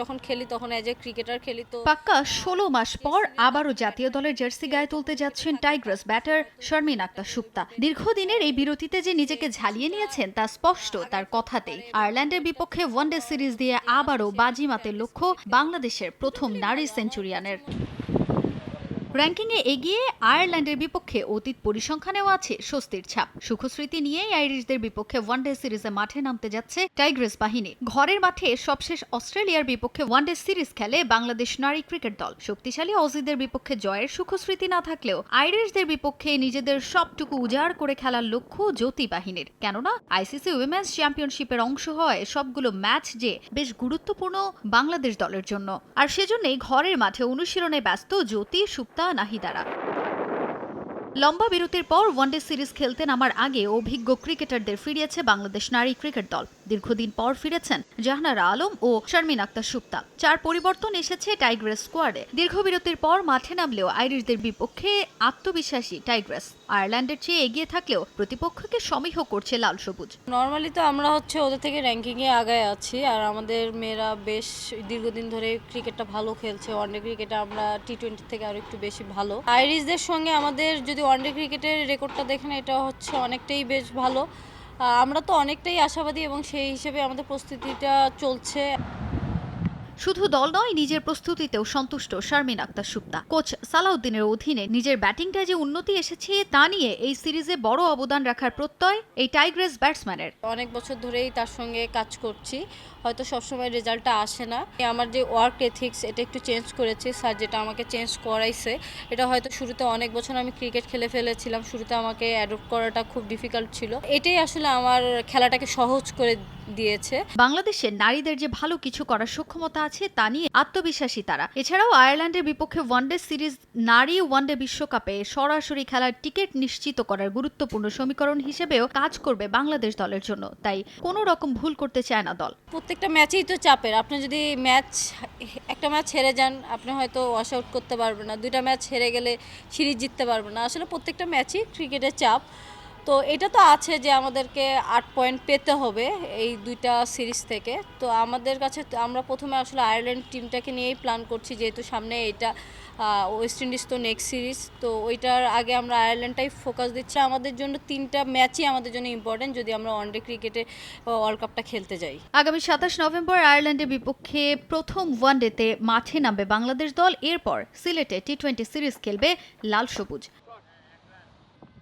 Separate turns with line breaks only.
যখন খেলি তখন এজ এ ক্রিকেটার খেলি তো
পাক্কা ষোলো মাস পর আবারও জাতীয় দলের জার্সি গায়ে তুলতে যাচ্ছেন টাইগ্রাস ব্যাটার শারমিন আক্তার সুপ্তা দীর্ঘদিনের এই বিরতিতে যে নিজেকে ঝালিয়ে নিয়েছেন তা স্পষ্ট তার কথাতেই। আয়ারল্যান্ডের বিপক্ষে ওয়ানডে সিরিজ দিয়ে আবারও বাজিমাতের লক্ষ্য বাংলাদেশের প্রথম নারী সেঞ্চুরিয়ানের। র্যাঙ্কিংয়ে এগিয়ে আয়ারল্যান্ডের বিপক্ষে অতীত পরিসংখ্যানেও আছে স্বস্তির ছাপ। সুখস্মৃতি নিয়েই আইরিশদের বিপক্ষে ওয়ানডে সিরিজে মাঠে নামতে যাচ্ছে টাইগ্রেস বাহিনী। ঘরের মাঠে সবশেষ অস্ট্রেলিয়ার বিপক্ষে ওয়ানডে সিরিজ খেলে বাংলাদেশ নারী ক্রিকেট দল। শক্তিশালী অজিদের বিপক্ষে জয়ের সুখস্মৃতি না থাকলেও আইরিশদের বিপক্ষে নিজেদের সবটুকু উজাড় করে খেলার লক্ষ্য জ্যোতি বাহিনীর। কেননা আইসিসি উইমেন্স চ্যাম্পিয়নশিপের অংশ হয় সবগুলো ম্যাচ যে বেশ গুরুত্বপূর্ণ বাংলাদেশ দলের জন্য। আর সেজন্যই ঘরের মাঠে অনুশীলনে ব্যস্ত জ্যোতি, সুপ্তা নাহিদারা লম্বা বিরতির পর ওয়ানডে সিরিজ খেলতে নামার আগে অভিজ্ঞ ক্রিকেটারদের ফিরিয়েছে বাংলাদেশ নারী ক্রিকেট দল। দীর্ঘদিন পর ফিরেছেন জাহানারা আলম ও শারমিন আক্তার সুপ্তা। চার পরিবর্তন এসেছে টাইগ্রেস স্কোয়াডে। দীর্ঘ বিরতির পর মাঠে নামলেও আইরিশদের বিপক্ষে আত্মবিশ্বাসী টাইগ্রেস। আয়ারল্যান্ডের চেয়ে এগিয়ে থাকলেও প্রতিপক্ষকে সমীহ করছে লাল সবুজ।
নর্মালি তো আমরা হচ্ছে ওদের থেকে র্যাঙ্কিংয়ে আগায় আছি আর আমাদের মেয়েরা বেশ দীর্ঘদিন ধরে ক্রিকেটটা ভালো খেলছে। ওয়ানডে ক্রিকেটে আমরা টি টোয়েন্টি থেকে আরও একটু বেশি ভালো। আইরিশদের সঙ্গে আমাদের যদি ওয়ানডে ক্রিকেটের রেকর্ডটা দেখেন, এটা হচ্ছে অনেকটাই বেশ ভালো। আমরা তো অনেকটাই আশাবাদী এবং সেই হিসেবে আমাদের প্রস্তুতিটা চলছে।
শুধু দল নয়, নিজের প্রস্তুতিতেও সন্তুষ্ট শারমিন আক্তার সুপ্তা। কোচ সালাউদ্দিনের অধীনে নিজের ব্যাটিংটায় যে উন্নতি এসেছে, তা নিয়ে এই সিরিজে বড় অবদান রাখার প্রত্যয় এই টাইগ্রেস ব্যাটসম্যানের।
অনেক বছর ধরেই তার সঙ্গে কাজ করছি। হয়তো সবসময় রেজাল্টটা আসে না। আমার যে ওয়ার্ক এথিক্স, এটা একটু চেঞ্জ করেছে। স্যার যেটা আমাকে চেঞ্জ করাইছে, এটা হয়তো শুরুতে অনেক বছর আমি ক্রিকেট খেলে ফেলেছিলাম। শুরুতে আমাকে অ্যাডপ্ট করাটা খুব ডিফিকাল্ট ছিল। এটাই আসলে আমার খেলাটাকে সহজ করে দিয়েছে।
বাংলাদেশের নারীদের যে ভালো কিছু করার সক্ষমতা আছে তা নিয়ে আত্মবিশ্বাসী তারা। এছাড়াও আয়ারল্যান্ডের বিপক্ষে ওয়ানডে সিরিজ নারী ওয়ানডে বিশ্বকাপে সরাসরি খেলার টিকিট নিশ্চিত করার গুরুত্বপূর্ণ সমীকরণ হিসেবেও কাজ করবে বাংলাদেশ দলের জন্য। তাই কোনো রকম ভুল করতে চায় না দল।
প্রত্যেকটা ম্যাচেই তো চাপের। আপনি যদি ম্যাচ একটা ম্যাচ হেরে যান আপনি হয়তো ওয়াশ আউট করতে পারবেন না। দুইটা ম্যাচ হেরে গেলে সিরিজ জিততে পারবেন না। আসলে প্রত্যেকটা ম্যাচই ক্রিকেটের চাপ। তো এটা তো আছে যে আমাদেরকে আট পয়েন্ট পেতে হবে এই দুইটা সিরিজ থেকে। তো আমাদের কাছে আমরা প্রথমে আসলে আয়ারল্যান্ড টিমটাকে নিয়েই প্ল্যান করছি, যেহেতু সামনে এটা ওয়েস্ট ইন্ডিজ তো নেক্সট সিরিজ তো ওইটার আগে আমরা আয়ারল্যান্ডটাই ফোকাস দিচ্ছি। আমাদের জন্য তিনটা ম্যাচই আমাদের জন্য ইম্পর্টেন্ট যদি আমরা ওয়ানডে ক্রিকেটে ওয়ার্ল্ড কাপটা খেলতে যাই।
আগামী সাতাশ নভেম্বর আয়ারল্যান্ডের বিপক্ষে প্রথম ওয়ানডেতে মাঠে নামবে বাংলাদেশ দল। এরপর সিলেটে টি টোয়েন্টি সিরিজ খেলবে লাল সবুজ।